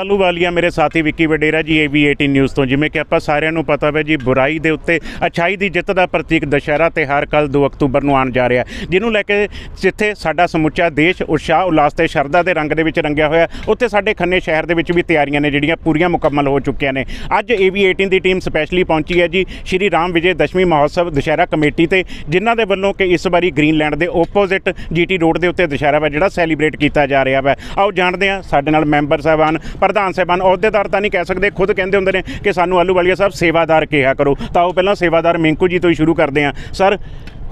ਆਲੂ ਵਾਲੀਆ ਮੇਰੇ ਸਾਥੀ ਵਿੱਕੀ ਵਡੇਰਾ ਜੀ ਏਬੀ 18 ਨਿਊਜ਼ ਤੋਂ। ਜਿਵੇਂ ਕਿ ਆਪਾਂ ਸਾਰਿਆਂ ਨੂੰ ਪਤਾ ਹੈ ਜੀ, ਬੁਰਾਈ ਦੇ ਉੱਤੇ ਅਛਾਈ ਦੀ ਜਿੱਤ ਦਾ ਪ੍ਰਤੀਕ ਦੁਸ਼ਹਿਰਾ ਤਿਹਾਰ ਕੱਲ 2 ਅਕਤੂਬਰ ਨੂੰ ਆਉਣ ਜਾ ਰਿਹਾ। ਜਿਹਨੂੰ ਲੈ ਕੇ ਜਿੱਥੇ ਸਾਡਾ ਸਮੁੱਚਾ ਦੇਸ਼ ਉਤਸ਼ਾਹ, ਉਲਾਸ ਤੇ ਸ਼ਰਧਾ ਦੇ ਰੰਗ ਦੇ ਵਿੱਚ ਰੰਗਿਆ ਹੋਇਆ, ਉੱਥੇ ਸਾਡੇ ਖੰਨੇ ਸ਼ਹਿਰ ਦੇ ਵਿੱਚ ਵੀ ਤਿਆਰੀਆਂ ਨੇ, ਜਿਹੜੀਆਂ ਪੂਰੀਆਂ ਮੁਕੰਮਲ ਹੋ ਚੁੱਕੀਆਂ ਨੇ। ਅੱਜ ਏਬੀ 18 ਦੀ ਟੀਮ ਸਪੈਸ਼ਲੀ ਪਹੁੰਚੀ ਹੈ ਜੀ, ਸ਼੍ਰੀ ਰਾਮ ਵਿਜੇ ਦਸ਼ਮੀ ਮਹੋਤਸਵ ਦੁਸ਼ਹਿਰਾ ਕਮੇਟੀ ਤੇ, ਜਿਨ੍ਹਾਂ ਦੇ ਵੱਲੋਂ ਕਿ ਇਸ ਵਾਰੀ ਗ੍ਰੀਨਲੈਂਡ ਦੇ ਓਪੋਜ਼ਿਟ ਜੀਟੀ ਰੋਡ ਦੇ ਉੱਤੇ ਦੁਸ਼ਹਿਰਾ ਵਾ ਜਿਹੜਾ ਸੈਲੀਬ੍ਰੇਟ ਕੀਤਾ ਜਾ ਰਿਹਾ ਵਾ। ਆਓ ਜਾਣਦੇ ਹਾਂ ਸਾਡੇ ਨਾਲ ਮੈਂਬਰ ਸਾਹਿਬਾਨ ਪ੍ਰਧਾਨ ਸਾਹਿਬਾਨ, ਅਹੁਦੇਦਾਰ ਤਾਂ ਨਹੀਂ ਕਹਿ ਸਕਦੇ, ਖੁਦ ਕਹਿੰਦੇ ਹੁੰਦੇ ਨੇ ਕਿ ਸਾਨੂੰ ਆਲੂ ਵਾਲੀਆ ਸਾਹਿਬ ਸੇਵਾਦਾਰ ਕਿਹਾ ਕਰੋ। ਤਾਂ ਉਹ ਪਹਿਲਾਂ ਸੇਵਾਦਾਰ ਮਿੰਕੂ ਜੀ ਤੋਂ ਹੀ ਸ਼ੁਰੂ ਕਰਦੇ ਹਾਂ ਸਰ,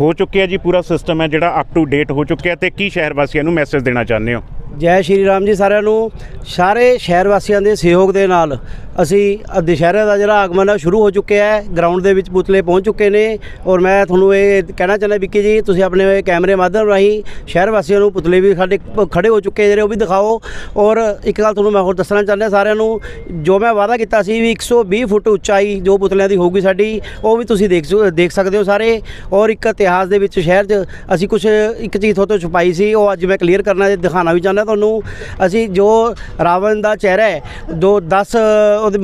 ਹੋ ਚੁੱਕਿਆ ਜੀ ਪੂਰਾ ਸਿਸਟਮ ਹੈ ਜਿਹੜਾ ਅਪ ਟੂ ਡੇਟ ਹੋ ਚੁੱਕਿਆ ਤੇ ਕੀ ਸ਼ਹਿਰ ਵਾਸੀਆਂ ਨੂੰ ਮੈਸੇਜ ਦੇਣਾ ਚਾਹੁੰਦੇ ਹੋ? ਜੈ ਸ਼੍ਰੀ ਰਾਮ ਜੀ ਸਾਰਿਆਂ ਨੂੰ। ਸਾਰੇ ਸ਼ਹਿਰ ਵਾਸੀਆਂ ਦੇ ਸਹਿਯੋਗ ਦੇ ਨਾਲ ਅਸੀਂ ਅ ਦੁਸ਼ਹਿਰੇ ਦਾ ਜਿਹੜਾ ਆਗਮਨ ਹੈ ਉਹ ਸ਼ੁਰੂ ਹੋ ਚੁੱਕਿਆ ਹੈ। ਗਰਾਊਂਡ ਦੇ ਵਿੱਚ ਪੁਤਲੇ ਪਹੁੰਚ ਚੁੱਕੇ ਨੇ। ਔਰ ਮੈਂ ਤੁਹਾਨੂੰ ਇਹ ਕਹਿਣਾ ਚਾਹੁੰਦਾ ਵਿੱਕੀ ਜੀ, ਤੁਸੀਂ ਆਪਣੇ ਕੈਮਰੇ ਮਾਧਿਅਮ ਰਾਹੀਂ ਸ਼ਹਿਰ ਵਾਸੀਆਂ ਨੂੰ ਪੁਤਲੇ ਵੀ ਸਾਡੇ ਪ- ਖੜੇ ਹੋ ਚੁੱਕੇ ਜਿਹੜੇ ਉਹ ਵੀ ਦਿਖਾਓ। ਔਰ ਇੱਕ ਗੱਲ ਤੁਹਾਨੂੰ ਮੈਂ ਹੋਰ ਦੱਸਣਾ ਚਾਹੁੰਦਾ ਸਾਰਿਆਂ ਨੂੰ, ਜੋ ਮੈਂ ਵਾਅਦਾ ਕੀਤਾ ਸੀ ਵੀ 120 ਫੁੱਟ ਉਚਾਈ ਜੋ ਪੁਤਲਿਆਂ ਦੀ ਹੋਊਗੀ ਸਾਡੀ, ਉਹ ਵੀ ਤੁਸੀਂ ਦੇਖ ਸਕ- ਦੇਖ ਸਕਦੇ ਹੋ ਸਾਰੇ। ਔਰ ਇੱਕ ਇਤਿਹਾਸ ਦੇ ਵਿੱਚ ਸ਼ਹਿਰ 'ਚ ਅਸੀਂ ਕੁਝ ਇੱਕ ਚੀਜ਼ ਤੁਹਾਡੇ ਤੋਂ ਛੁਪਾਈ ਸੀ, ਉਹ ਅੱਜ ਮੈਂ ਕਲੀਅਰ ਕਰਨਾ ਤੇ ਦਿਖਾਉਣਾ ਵੀ ਚਾਹੁੰਦਾ ਤੁਹਾਨੂੰ ਅਸੀਂ ਜੋ ਰਾਵਣ ਦਾ ਚਿਹਰਾ ਹੈ ਜੋ 10 ਉਹਦੇ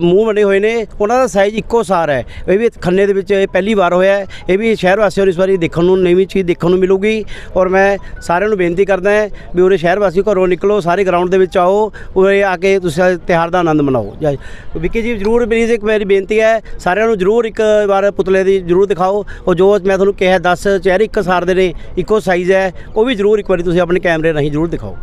ਮੂੰਹ ਬਣੇ ਹੋਏ ਨੇ, ਉਹਨਾਂ ਦਾ ਸਾਈਜ਼ ਇੱਕੋ ਸਾਰ ਹੈ। ਇਹ ਵੀ ਖੰਨੇ ਦੇ ਵਿੱਚ ਇਹ ਪਹਿਲੀ ਵਾਰ ਹੋਇਆ ਹੈ। ਇਹ ਵੀ ਸ਼ਹਿਰ ਵਾਸੀਆਂ ਨੂੰ ਇਸ ਵਾਰੀ ਦੇਖਣ ਨੂੰ ਨਵੀਂ ਚੀਜ਼ ਦੇਖਣ ਨੂੰ ਮਿਲੂਗੀ। ਔਰ ਮੈਂ ਸਾਰਿਆਂ ਨੂੰ ਬੇਨਤੀ ਕਰਦਾ ਹਾਂ ਵੀ ਉਰੇ ਸ਼ਹਿਰ ਵਾਸੀ ਘਰੋਂ ਨਿਕਲੋ, ਸਾਰੇ ਗਰਾਊਂਡ ਦੇ ਵਿੱਚ ਆਓ, ਉਰੇ ਆ ਕੇ ਤੁਸੀਂ ਇਸ ਤਿਉਹਾਰ ਦਾ ਆਨੰਦ ਮਨਾਓ। ਜੈ ਵਿੱਕੀ ਜੀ, ਜਰੂਰ ਪਲੀਜ਼ ਇੱਕ ਮੇਰੀ ਬੇਨਤੀ ਹੈ, ਸਾਰਿਆਂ ਨੂੰ ਜਰੂਰ ਇੱਕ ਵਾਰ ਪੁਤਲੇ ਦੀ ਜਰੂਰ ਦਿਖਾਓ। ਔਰ ਜੋ ਮੈਂ ਤੁਹਾਨੂੰ ਕਿਹਾ 10 ਚਿਹਰੇ ਇੱਕ ਸਾਰ ਦੇ ਨੇ, ਇੱਕੋ ਸਾਈਜ਼ ਹੈ, ਉਹ ਵੀ ਜਰੂਰ ਇੱਕ ਵਾਰੀ ਤੁਸੀਂ ਆਪਣੇ ਕੈਮਰੇ ਰਾਹੀਂ ਜਰੂਰ ਦਿਖਾਓ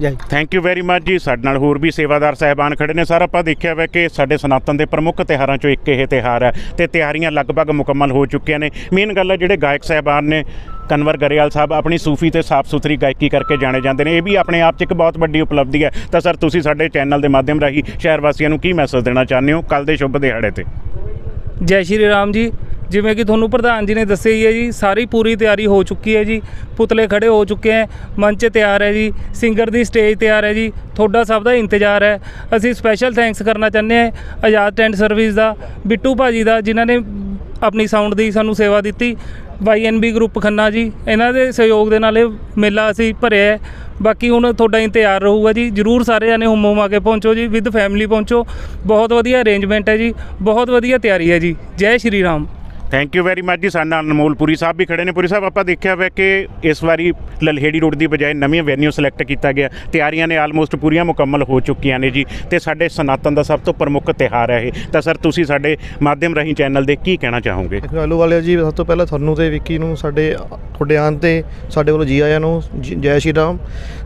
ਜੈ। ਥੈਂਕ ਯੂ ਵੈਰੀ ਮੱਚ ਜੀ। ਸਾਡੇ ਨਾਲ ਹੋਰ ਵੀ ਸੇਵਾਦਾਰ ਸਾਹਿਬਾਨ ਖੜੇ ਨੇ। ਸਰ ਆਪਾਂ ਦੇਖਿਆ ਵਾ ਕਿ ਸਾਡੇ ਸਨਾਤਨ ਦੇ ਪ੍ਰਮੁੱਖ ਤਿਉਹਾਰਾਂ ਚੋਂ ਇੱਕ ਇਹ ਤਿਉਹਾਰ ਹੈ ਤੇ ਤਿਆਰੀਆਂ ਲਗਭਗ ਮੁਕੰਮਲ ਹੋ ਚੁੱਕੀਆਂ ਨੇ। ਮੇਨ ਗੱਲ ਹੈ ਜਿਹੜੇ ਗਾਇਕ ਸਾਹਿਬਾਨ ਨੇ ਕਨਵਰ ਗਰੇਵਾਲ ਸਾਹਿਬ ਆਪਣੀ ਸੂਫੀ ਤੇ ਸਾਫ਼ ਸੁਥਰੀ ਗਾਇਕੀ ਕਰਕੇ ਜਾਣੇ ਜਾਂਦੇ ਨੇ। ਇਹ ਵੀ ਆਪਣੇ ਆਪ 'ਚ ਇੱਕ ਬਹੁਤ ਵੱਡੀ ਉਪਲਬਧੀ ਹੈ। ਤਾਂ ਸਰ ਤੁਸੀਂ ਸਾਡੇ ਚੈਨਲ ਦੇ ਮਾਧਿਅਮ ਰਾਹੀਂ ਸ਼ਹਿਰ ਵਾਸੀਆਂ ਨੂੰ ਕੀ ਮੈਸੇਜ ਦੇਣਾ ਚਾਹੁੰਦੇ ਹੋ? ਕੱਲ ਦੇ ਸ਼ੁਭ ਦਿਹਾੜੇ ਤੇ। ਜੈ ਸ਼੍ਰੀ ਰਾਮ ਜੀ। ਜਿਵੇਂ ਕਿ ਤੁਹਾਨੂੰ ਪ੍ਰਧਾਨ ਜੀ ਨੇ ਦੱਸਿਆ ਹੀ ਹੈ ਜੀ, ਸਾਰੀ ਪੂਰੀ ਤਿਆਰੀ ਹੋ ਚੁੱਕੀ ਹੈ ਜੀ, ਪੁਤਲੇ ਖੜੇ ਹੋ ਚੁੱਕੇ ਹੈ, ਮੰਚ ਤਿਆਰ ਹੈ ਜੀ ਸਿੰਗਰ ਦੀ ਸਟੇਜ ਤਿਆਰ ਹੈ ਜੀ, ਤੁਹਾਡਾ ਸਭ ਦਾ ਇੰਤਜ਼ਾਰ ਹੈ। ਅਸੀਂ ਸਪੈਸ਼ਲ ਥੈਂਕਸ ਕਰਨਾ ਚਾਹੁੰਦੇ ਹਾਂ ਆਜ਼ਾਦ ਟੈਂਟ ਸਰਵਿਸ ਦਾ, ਬਿੱਟੂ ਭਾਜੀ ਦਾ, ਜਿਨ੍ਹਾਂ ਨੇ ਆਪਣੀ ਸਾਊਂਡ ਦੀ ਸਾਨੂੰ ਸੇਵਾ ਦਿੱਤੀ ਵਾਈਐਨਬੀ ਗਰੁੱਪ ਖੰਨਾ ਜੀ, ਇਹਨਾਂ ਦੇ ਸਹਿਯੋਗ ਦੇ ਨਾਲ ਇਹ ਮੇਲਾ ਅਸੀਂ ਭਰਿਆ ਹੈ। ਬਾਕੀ ਹੁਣ ਤੁਹਾਡਾ ਇੰਤਜ਼ਾਰ ਰਹੂਗਾ ਜੀ, ਜਰੂਰ ਸਾਰੇ ਜਾਣੇ ਹੁਮ ਹੁਮਾ ਕੇ ਪਹੁੰਚੋ ਜੀ ਵਿਦ ਫੈਮਿਲੀ ਪਹੁੰਚੋ, ਬਹੁਤ ਵਧੀਆ ਅਰੇਂਜਮੈਂਟ ਹੈ ਜੀ, ਬਹੁਤ ਵਧੀਆ ਤਿਆਰੀ ਹੈ ਜੀ, ਜੈ Shri Ram. Thank you very much ਜੀ, ਸਾਡੇ ਨਾਲ ਅਨਮੋਲ ਪੁਰੀ ਸਾਹਿਬ ਵੀ ਖੜੇ ਨੇ। ਪੁਰੀ ਸਾਹਿਬ, ਆਪਾਂ ਦੇਖਿਆ ਹੋਇਆ ਕਿ ਇਸ ਵਾਰੀ ਲਲਹੇੜੀ ਰੋਡ ਦੀ ਬਜਾਏ ਨਵੀਂ ਵੈਨਿਊ ਸਿਲੈਕਟ ਕੀਤਾ ਗਿਆ। ਤਿਆਰੀਆਂ ਨੇ ਆਲਮੋਸਟ ਪੂਰੀਆਂ ਮੁਕੰਮਲ ਹੋ ਚੁੱਕੀਆਂ ਨੇ ਜੀ। ਤੇ ਸਾਡੇ ਸਨਾਤਨ ਦਾ ਸਭ ਤੋਂ ਪ੍ਰਮੁੱਖ ਤਿਹਾਰ ਹੈ ਇਹ। ਤਾਂ ਸਰ ਤੁਸੀਂ ਸਾਡੇ ਮਾਧਿਅਮ ਰਾਹੀਂ ਚੈਨਲ ਦੇ ਕੀ ਕਹਿਣਾ ਚਾਹੋਗੇ? ਦੇਖੋ, ਆਲੂ ਵਾਲਿਆ ਜੀ, ਸਭ ਤੋਂ ਪਹਿਲਾਂ ਤੁਹਾਨੂੰ ਤੇ ਵਿੱਕੀ ਨੂੰ, ਸਾਡੇ, ਤੁਹਾਡੇ ਆਉਣ ਤੇ ਸਾਡੇ ਵੱਲੋਂ ਜੀ ਆਇਆਂ ਨੂੰ ਜ- ਜੈ ਸ਼੍ਰੀ ਰਾਮ।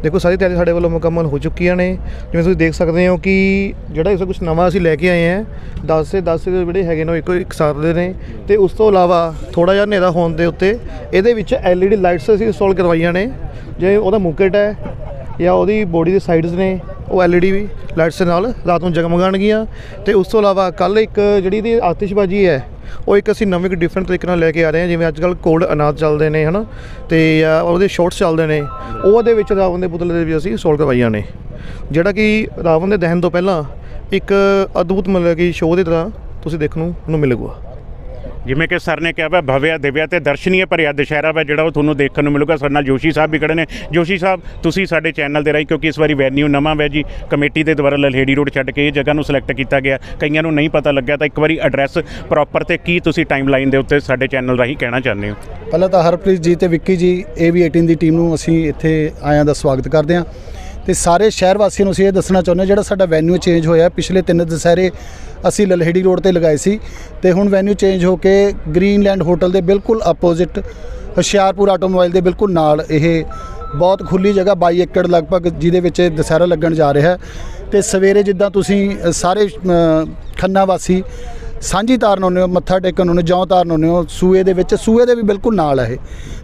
ਦੇਖੋ, ਸਾਰੀ ਤਿਆਰੀ ਸਾਡੇ ਵੱਲੋਂ ਮੁਕੰਮਲ ਹੋ ਚੁੱਕੀਆਂ ਨੇ। ਜਿਵੇਂ ਤੁਸੀਂ ਦੇਖ ਸਕਦੇ ਹੋ ਕਿ ਜਿਹੜਾ ਇਸ ਕੁਝ ਨਵਾਂ ਅਸੀਂ ਲੈ ਕੇ ਆਏ ਹਾਂ 10 ਸੇ 10 ਜਿਹੜੇ ਹੈਗੇ ਨੇ, ਉਹ ਇੱਕੋ ਇੱਕ ਸਾਰ ਦੇ ਨੇ। ਤੇ ਉਸ ਉਸ ਤੋਂ ਇਲਾਵਾ ਥੋੜਾ ਜਿਹਾ ਹਨੇਰਾ ਹੋਣ ਦੇ ਉੱਤੇ ਇਹਦੇ ਵਿੱਚ LED ਲਾਈਟਸ ਅਸੀਂ ਇੰਸਟਾਲ ਕਰਵਾਈਆਂ ਨੇ। ਜੇ ਉਹਦਾ ਮੁਕਟ ਹੈ ਜਾਂ ਉਹਦੀ ਬੋਡੀ ਦੇ ਸਾਈਡਸ ਨੇ, ਉਹ LED ਵੀ ਲਾਈਟਸ ਦੇ ਨਾਲ ਰਾਤ ਨੂੰ ਜਗਮਗਾਣਗੀਆਂ ਤੇ ਉਸ ਤੋਂ ਇਲਾਵਾ ਕੱਲ ਇੱਕ ਜਿਹੜੀ ਇਹਦੀ ਆਤਿਸ਼ਬਾਜ਼ੀ ਹੈ, ਉਹ ਇੱਕ ਅਸੀਂ ਨਵੇਂ ਇੱਕ ਡਿਫਰੈਂਟ ਤਰੀਕੇ ਨਾਲ ਲੈ ਕੇ ਆ ਰਹੇ ਹਾਂ, ਜਿਵੇਂ ਅੱਜ ਕੱਲ ਕੋਲਡ ਅਨਾਜ ਚੱਲਦੇ ਨੇ, ਹਨਾ? ਤੇ, ਜਾਂ ਉਹਦੇ ਸ਼ਾਰਟਸ ਚੱਲਦੇ ਨੇ ਉਹਦੇ ਵਿੱਚ ਰਾਵਣ ਦੇ ਪੁਤਲੇ ਦੇ ਵੀ ਅਸੀਂ ਸੋਲਵ ਕਰਵਾਈਆਂ ਨੇ। ਜਿਹੜਾ ਕਿ ਰਾਵਣ ਦੇ ਦਹਨ ਤੋਂ ਪਹਿਲਾਂ ਇੱਕ ਅਦਭੁਤ ਮਤਲਬ ਕਿ ਸ਼ੋਅ ਦੀ ਤਰ੍ਹਾਂ ਤੁਸੀਂ ਦੇਖਣ ਨੂੰ ਮਿਲੇਗਾ। ਜਿਵੇਂ ਕਿ ਸਰ ਨੇ ਕਿਹਾ ਵਾ, ਭਵਿਆ ਦਿਵਿਆ ਤੇ ਦਰਸ਼ਨੀय ਭਰਿਆ ਦੁਸ਼ਹਿਰਾ ਵਾ, ਜਿਹੜਾ ਉਹ ਤੁਹਾਨੂੰ ਦੇਖਣ ਨੂੰ ਮਿਲੂਗਾ। ਸਾਡੇ ਨਾਲ ਜੋਸ਼ੀ ਸਾਹਿਬ ਵੀ ਖੜੇ ਨੇ। ਜੋਸ਼ੀ ਸਾਹਿਬ, ਤੁਸੀਂ ਸਾਡੇ ਚੈਨਲ ਦੇ ਰਾਹੀਂ, ਕਿਉਂਕਿ ਇਸ ਵਾਰੀ ਵੈਨਿਊ ਨਵਾਂ ਵੈ ਜੀ, ਕਮੇਟੀ ਦੇ ਦੁਆਰਾ ਲਲਹੇੜੀ ਰੋਡ ਛੱਡ ਕੇ ਇਹ ਜਗ੍ਹਾ ਨੂੰ ਸਿਲੈਕਟ ਕੀਤਾ ਗਿਆ। ਕਈਆਂ ਨੂੰ ਨਹੀਂ ਪਤਾ ਲੱਗਿਆ, ਤਾਂ ਇੱਕ ਵਾਰੀ ਐਡਰੈਸ ਪ੍ਰੋਪਰ ਤੇ ਕੀ ਤੁਸੀਂ ਟਾਈਮਲਾਈਨ ਦੇ ਉੱਤੇ ਸਾਡੇ ਚੈਨਲ ਰਾਹੀਂ ਕਹਿਣਾ ਚਾਹੁੰਦੇ ਹੋ? ਪਹਿਲਾਂ ਤਾਂ ਹਰਪ੍ਰੀਤ ਜੀ ਤੇ ਵਿੱਕੀ ਜੀ AV18 ਦੀ ਟੀਮ ਨੂੰ ਅਸੀਂ ਇੱਥੇ ਆਇਆਂ ਦਾ ਸਵਾਗਤ ਕਰਦੇ ਹਾਂ। ਤੇ ਸਾਰੇ ਸ਼ਹਿਰ ਵਾਸੀਆਂ ਨੂੰ ਅਸੀਂ ਇਹ ਦੱਸਣਾ ਚਾਹੁੰਦੇ ਹਾਂ, ਜਿਹੜਾ ਸਾਡਾ ਵੈਨਿਊ ਚੇਂਜ ਹੋਇਆ ਪਿਛਲੇ ਤਿੰਨ ਦੁਸਹਿਰੇ ਅਸੀਂ ਲਲਹੇੜੀ ਰੋਡ ਤੇ ਲਗਾਏ ਸੀ ਤੇ ਹੁਣ ਵੈਨਿਊ ਚੇਂਜ ਹੋ ਕੇ ਗ੍ਰੀਨਲੈਂਡ ਹੋਟਲ ਦੇ ਬਿਲਕੁਲ ਆਪੋਜ਼ਿਟ ਹੁਸ਼ਿਆਰਪੁਰ ਆਟੋਮੋਬਾਈਲ ਦੇ ਬਿਲਕੁਲ ਨਾਲ ਇਹ ਬਹੁਤ ਖੁੱਲੀ ਜਗ੍ਹਾ 22 ਏਕੜ ਲਗਭਗ ਜਿਹਦੇ ਵਿੱਚ ਇਹ ਦੁਸਹਿਰਾ ਲੱਗਣ ਜਾ ਰਿਹਾ ਹੈ। ਤੇ ਸਵੇਰੇ ਜਿੱਦਾਂ ਤੁਸੀਂ ਸਾਰੇ ਖੰਨਾ ਵਾਸੀ ਸਾਂਝੀ ਤਾਰਨ ਆਉਂਦੇ ਹੋ ਮੱਥਾ ਟੇਕਣ ਆਉਂਦੇ ਜੌਂ ਤਾਰਨ ਆਉਂਦੇ ਹੋ ਸੂਏ ਦੇ ਵਿੱਚ ਸੂਏ ਦੇ ਵੀ ਬਿਲਕੁਲ ਨਾਲ ਹੈ ਇਹ।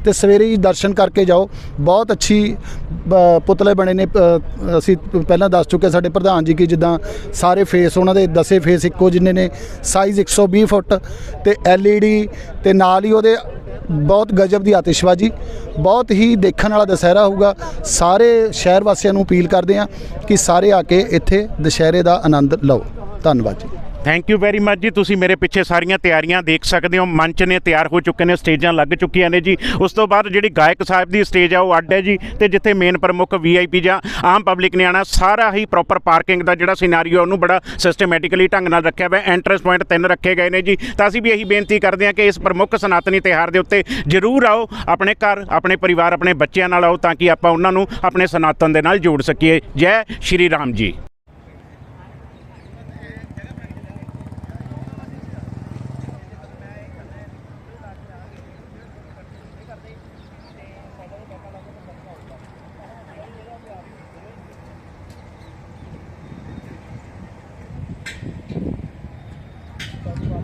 ਤੇ ਸਵੇਰੇ ਹੀ ਦਰਸ਼ਨ ਕਰਕੇ ਜਾਓ। ਬਹੁਤ ਅੱਛੀ ਪੁਤਲੇ ਬਣੇ ਨੇ ਅ, ਅਸੀਂ ਪਹਿਲਾਂ ਦੱਸ ਚੁੱਕੇ ਸਾਡੇ ਪ੍ਰਧਾਨ ਜੀ ਕਿ ਜਿੱਦਾਂ ਸਾਰੇ ਫੇਸ ਉਹਨਾਂ ਦੇ ਦਸੇ ਫੇਸ ਇੱਕੋ ਜਿੰਨੇ ਨੇ ਸਾਈਜ਼ 120 ਫੁੱਟ ਤੇ LED ਤੇ ਨਾਲ ਹੀ ਉਹਦੇ ਬਹੁਤ ਗਜਬ ਦੀ ਆਤਿਸ਼ਬਾਜ਼ੀ। ਬਹੁਤ ਹੀ ਦੇਖਣ ਵਾਲਾ ਦੁਸਹਿਰਾ ਹੋਊਗਾ। ਸਾਰੇ ਸ਼ਹਿਰ ਵਾਸੀਆਂ ਨੂੰ ਅਪੀਲ ਕਰਦੇ ਹਾਂ ਕਿ ਸਾਰੇ ਆ ਕੇ ਇੱਥੇ ਦੁਸਹਿਰੇ ਦਾ ਆਨੰਦ ਲਓ। ਧੰਨਵਾਦ ਜੀ। ਥੈਂਕ ਯੂ ਵੈਰੀ ਮੱਚ ਜੀ। ਤੁਸੀਂ ਮੇਰੇ ਪਿੱਛੇ ਸਾਰੀਆਂ ਤਿਆਰੀਆਂ ਦੇਖ ਸਕਦੇ ਹੋ। ਮੰਚ ਨੇ ਤਿਆਰ ਹੋ ਚੁੱਕੇ ਨੇ, ਸਟੇਜਾਂ ਲੱਗ ਚੁੱਕੀਆਂ ਨੇ ਜੀ। ਉਸ ਤੋਂ ਬਾਅਦ ਜਿਹੜੀ ਗਾਇਕ ਸਾਹਿਬ ਦੀ ਸਟੇਜ ਆ, ਉਹ ਅੱਡ ਹੈ ਜੀ। ਤੇ ਜਿੱਥੇ ਮੇਨ ਪ੍ਰਮੁੱਖ ਵੀਆਈਪੀ ਜਾਂ ਆਮ ਪਬਲਿਕ ਨੇ ਆਣਾ ਸਾਰਾ ਹੀ ਪ੍ਰੋਪਰ ਪਾਰਕਿੰਗ ਦਾ ਜਿਹੜਾ ਸਿਨੈਰੀਓ ਉਹਨੂੰ ਬੜਾ ਸਿਸਟਮੈਟਿਕਲੀ ਢੰਗ ਨਾਲ ਰੱਖਿਆ ਹੋਇਆ। ਐਂਟਰੈਂਸ ਪੁਆਇੰਟ ਤਿੰਨ ਰੱਖੇ ਗਏ ਨੇ ਜੀ। ਤਾਂ ਅਸੀਂ ਵੀ ਇਹੀ ਬੇਨਤੀ ਕਰਦੇ ਹਾਂ ਕਿ ਇਸ ਪ੍ਰਮੁੱਖ ਸਨਾਤਨੀ ਤਿਉਹਾਰ ਦੇ ਉੱਤੇ ਜ਼ਰੂਰ ਆਓ। ਆਪਣੇ ਘਰ, ਆਪਣੇ ਪਰਿਵਾਰ, ਆਪਣੇ ਬੱਚਿਆਂ ਨਾਲ ਆਓ ਤਾਂ ਕਿ ਆਪਾਂ ਉਹਨਾਂ ਨੂੰ ਆਪਣੇ ਸਨਾਤਨ ਦੇ ਨਾਲ ਜੋੜ ਸਕੀਏ। ਜੈ ਸ਼੍ਰੀ ਰਾਮ ਜੀ।